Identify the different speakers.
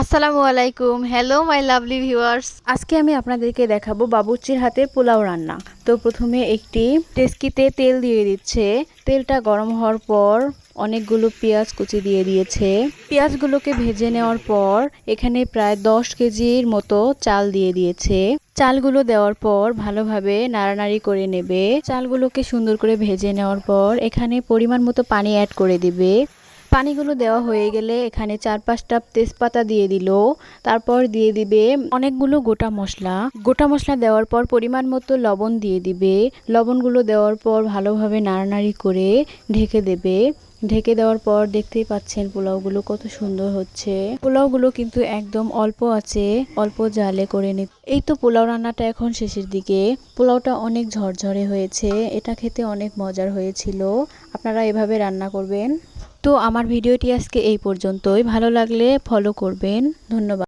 Speaker 1: আসসালামু আলাইকুম। Hello my lovely viewers আজকে আমি আপনাদেরকে দেখাবো বাবুর্চির হাতে পোলাও রান্না। তো প্রথমে একটি টেস্কিতে তেল দিয়ে দিচ্ছে। তেলটা গরম হওয়ার পর অনেকগুলো পেঁয়াজ কুচি দিয়ে দিয়েছে। পেঁয়াজগুলোকে ভেজে নেওয়ার পর এখানে প্রায় দশ কেজির মতো চাল দিয়ে দিয়েছে। চালগুলো দেওয়ার পর ভালোভাবে নাড়ানাড়ি করে নেবে। চালগুলোকে সুন্দর করে ভেজে নেওয়ার পর এখানে পরিমাণ মতো পানি অ্যাড করে দিবে। পানিগুলো দেওয়া হয়ে গেলে এখানে চার পাঁচটা তেজপাতা দিয়ে দিল। তারপর দিয়ে দিবে অনেকগুলো গোটা মশলা। গোটা মশলা দেওয়ার পর পরিমাণ মতো লবণ দিয়ে দিবে। লবণগুলো দেওয়ার পর ভালোভাবে নাড়ানাড়ি করে ঢেকে দেবে। ঢেকে দেওয়ার পর দেখতেই পাচ্ছেন পোলাওগুলো কত সুন্দর হচ্ছে। পোলাওগুলো কিন্তু একদম অল্প আছে, অল্প জালে করে নি এই তো পোলাও রান্নাটা এখন শেষের দিকে। পোলাওটা অনেক ঝরঝরে হয়েছে। এটা খেতে অনেক মজার হয়েছিল। আপনারা এভাবে রান্না করবেন। তো আমার ভিডিওটি আজকে এই পর্যন্তই। ভালো লাগলে ফলো করবেন। ধন্যবাদ।